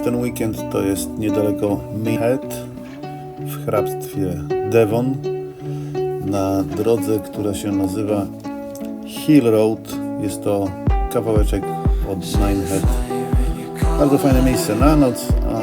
Ten weekend to jest niedaleko Meathead w hrabstwie Devon na drodze, która się nazywa Hill Road. Jest to kawałeczek od Ninehead. Bardzo fajne miejsce na noc, a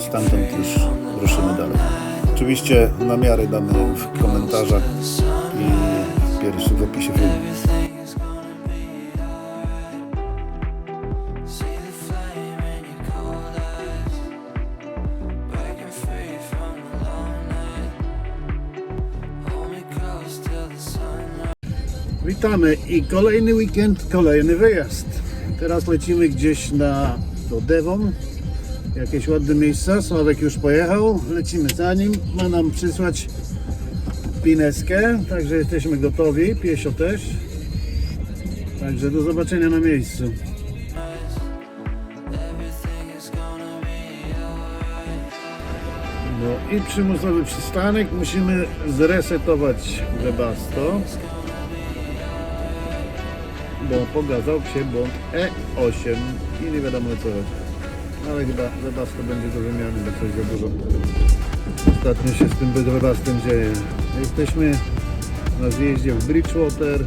stamtąd już ruszymy dalej. Oczywiście namiary dane w komentarzach i w opisie filmu. I kolejny weekend, kolejny wyjazd. Teraz lecimy gdzieś na do Devon. Jakieś ładne miejsca. Sławek już pojechał. Lecimy za nim. Ma nam przysłać pineskę, także jesteśmy gotowi. Piesio też. Także do zobaczenia na miejscu. No i przymusowy przystanek. Musimy zresetować Webasto bo pokazał się błąd E8 i nie wiadomo co chodzi. Ale chyba Webasto będzie do wymiany, bo coś za dużo. Ostatnio się z tym Webastem dzieje. Jesteśmy na zjeździe w Bridgewater.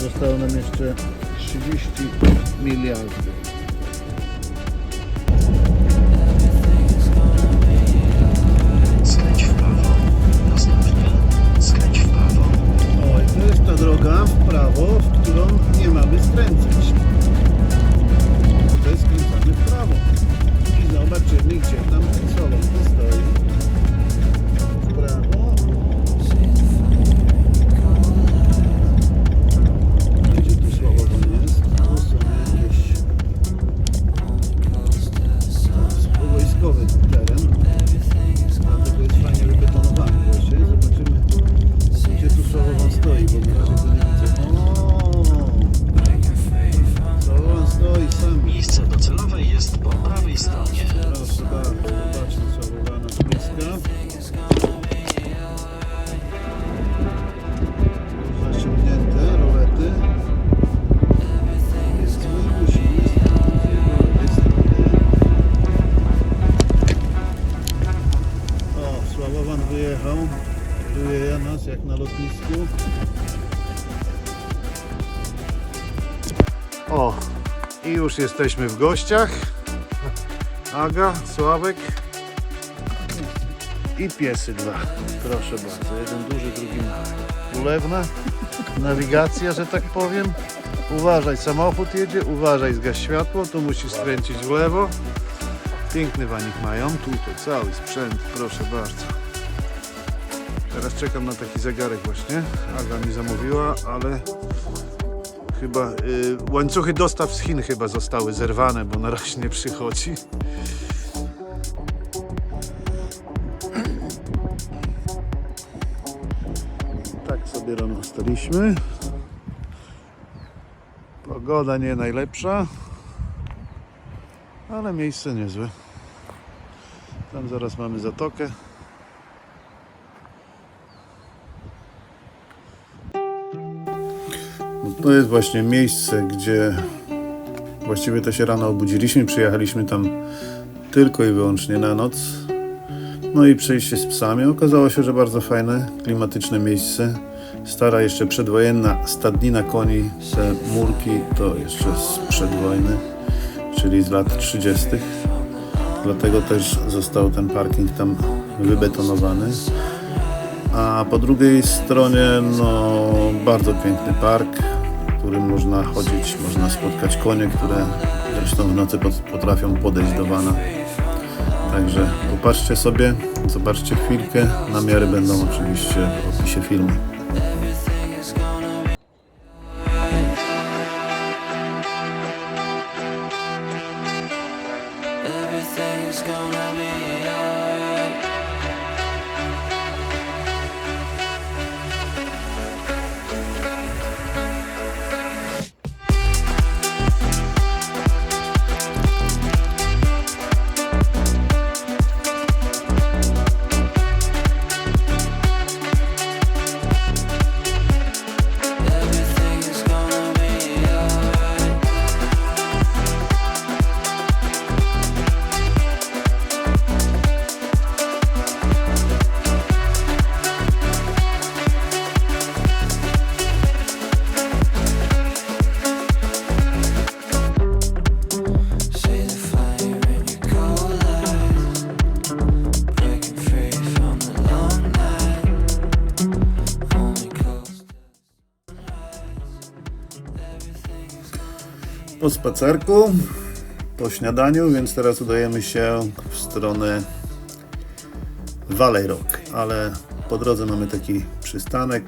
Zostało nam jeszcze 30 miliardów. Skręć w prawo. Następnie skręć w prawo. O, i to jest ta droga w prawo, którą nie mamy skręcać. Tutaj skręcamy w prawo. I zobaczymy, gdzie tam Wyjechał. Wyjeja nas jak na lotnisku. O, i już jesteśmy w gościach. Aga, Sławek i piesy dwa. Proszę bardzo, jeden duży, drugi mały. Ulewna, nawigacja, że tak powiem. Uważaj, samochód jedzie, uważaj, zgaś światło, tu musisz skręcić w lewo. Piękny wanik mają, tutaj cały sprzęt, proszę bardzo. Teraz czekam na taki zegarek właśnie. Aga mi zamówiła, ale chyba y, łańcuchy dostaw z Chin chyba zostały zerwane, bo na razie nie przychodzi. Tak sobie rano staliśmy. Pogoda nie najlepsza, ale miejsce niezłe. Tam zaraz mamy zatokę. To jest właśnie miejsce, gdzie właściwie to się rano obudziliśmy, przyjechaliśmy tam tylko i wyłącznie na noc. No i przejście z psami. Okazało się, że bardzo fajne, klimatyczne miejsce. Stara jeszcze przedwojenna stadnina koni, te murki to jeszcze sprzed wojny, czyli z lat 30. Dlatego też został ten parking tam wybetonowany. A po drugiej stronie, no, bardzo piękny park, którym można chodzić, można spotkać konie, które zresztą w nocy pot- potrafią podejść do wana. Także popatrzcie sobie, zobaczcie chwilkę. Namiary będą oczywiście w opisie filmu. Po spacerku, po śniadaniu, więc teraz udajemy się w stronę Valley Rock, ale po drodze mamy taki przystanek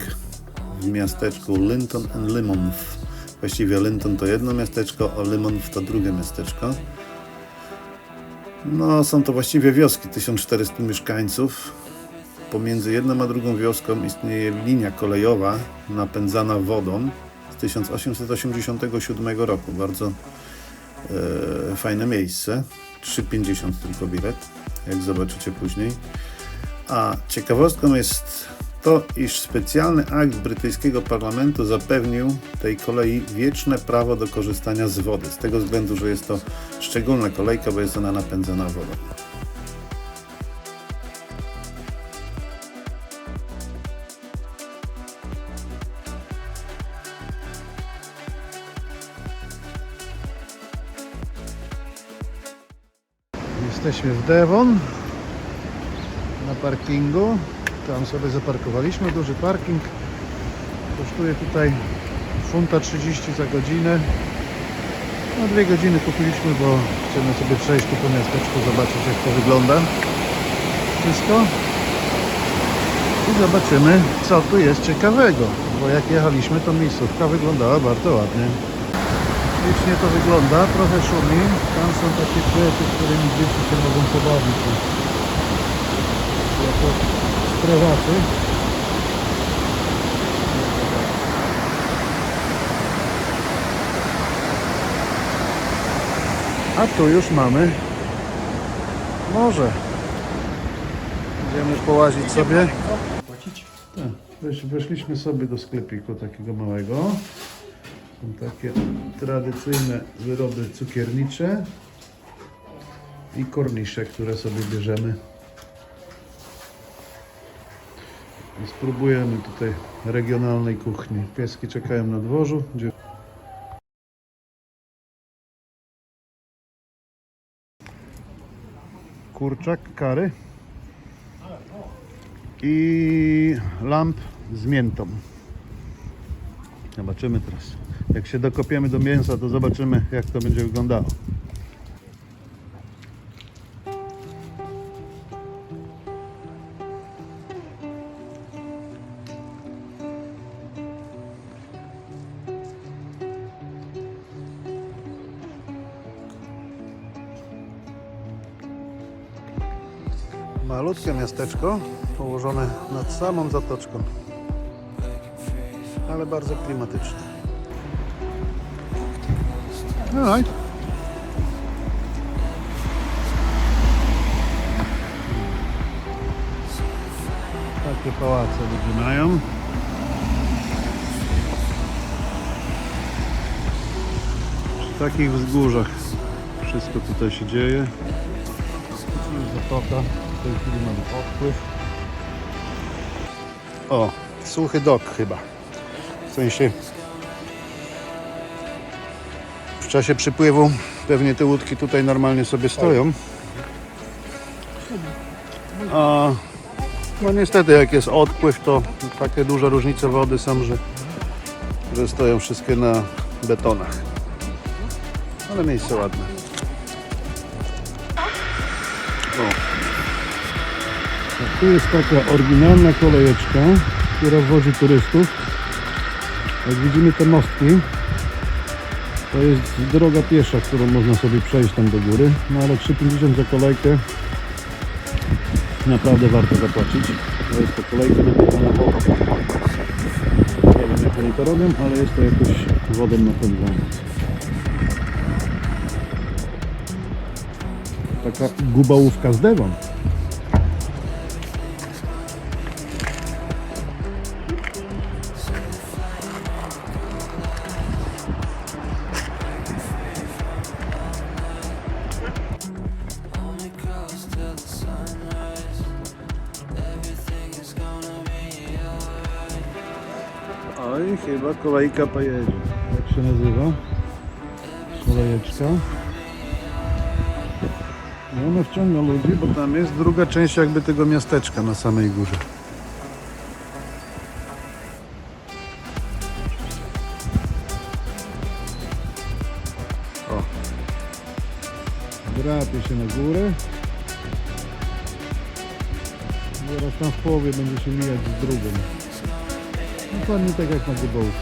w miasteczku Linton and Limonth. Właściwie Linton to jedno miasteczko, a Limonth to drugie miasteczko. No, są to właściwie wioski, 1400 mieszkańców. Pomiędzy jedną a drugą wioską istnieje linia kolejowa napędzana wodą 1887 roku. Bardzo e, fajne miejsce. 3,50 tylko bilet, jak zobaczycie później. A ciekawostką jest to, iż specjalny akt brytyjskiego parlamentu zapewnił tej kolei wieczne prawo do korzystania z wody. Z tego względu, że jest to szczególna kolejka, bo jest ona napędzana wodą. Jesteśmy w Devon na parkingu. Tam sobie zaparkowaliśmy, duży parking. Kosztuje tutaj funta 30 za godzinę. Na dwie godziny kupiliśmy, bo chcemy sobie przejść tu po miasteczku, zobaczyć jak to wygląda. Wszystko. I zobaczymy, co tu jest ciekawego. Bo jak jechaliśmy, to miejscówka wyglądała bardzo ładnie. Licznie to wygląda, trochę szumi. Tam są takie kwiaty, którymi dzieci się mogą pobawić. Jako strażacy. A tu już mamy morze. Idziemy połazić sobie. Tak, wesz, weszliśmy sobie do sklepiku takiego małego. Są takie tradycyjne wyroby cukiernicze i kornisze, które sobie bierzemy. I Spróbujemy tutaj regionalnej kuchni. Pieski czekają na dworzu. Gdzie... Kurczak, kary i lamp z miętą. Zobaczymy teraz. Jak się dokopiemy do mięsa, to zobaczymy, jak to będzie wyglądało. Malutkie miasteczko położone nad samą zatoczką, ale bardzo klimatyczne. Alright. Takie pałace ludzie mają. Przy takich wzgórzach wszystko tutaj się dzieje. Zatoka. W tej chwili mamy odpływ. O, suchy dok chyba. W sensie w czasie przypływu pewnie te łódki tutaj normalnie sobie stoją. A no niestety jak jest odpływ to takie duże różnice wody są, że, że stoją wszystkie na betonach. Ale miejsce ładne. O. Tu jest taka oryginalna kolejeczka, która wozi turystów. Jak widzimy te mostki, to jest droga piesza, którą można sobie przejść tam do góry. No ale 3,50 za kolejkę naprawdę warto zapłacić. To jest to kolejka napędzana wodą. Nie wiem jak oni to robią, ale jest to jakoś wodą napędzane. Taka gubałówka z Devon. Oj, chyba kolejka pojedzie. Jak się nazywa? Kolejeczka. I ona wciąga ludzi, bo tam jest druga część jakby tego miasteczka na samej górze. Drapie się na górę. Zaraz tam w połowie będzie się mijać z drugą. Dokładnie tak jak na Dybołku.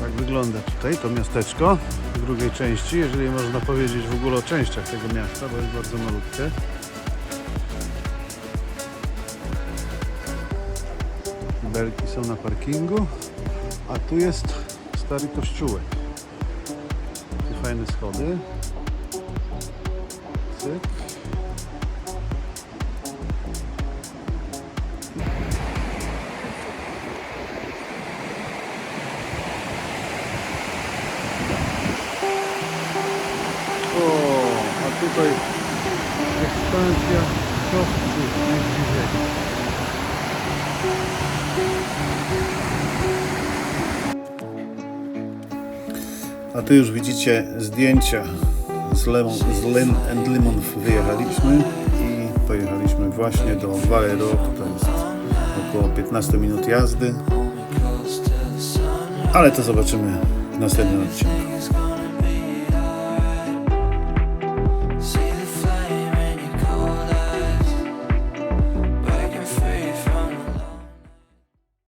Tak wygląda tutaj to miasteczko w drugiej części, jeżeli można powiedzieć w ogóle o częściach tego miasta, bo jest bardzo malutkie. Belki są na parkingu, a tu jest stary kościółek. Takie fajne schody. Cyk. A tu już widzicie zdjęcia z, Lemon, z Len and Lemon wyjechaliśmy i pojechaliśmy właśnie do Valero. To jest około 15 minut jazdy. Ale to zobaczymy w następnym odcinku.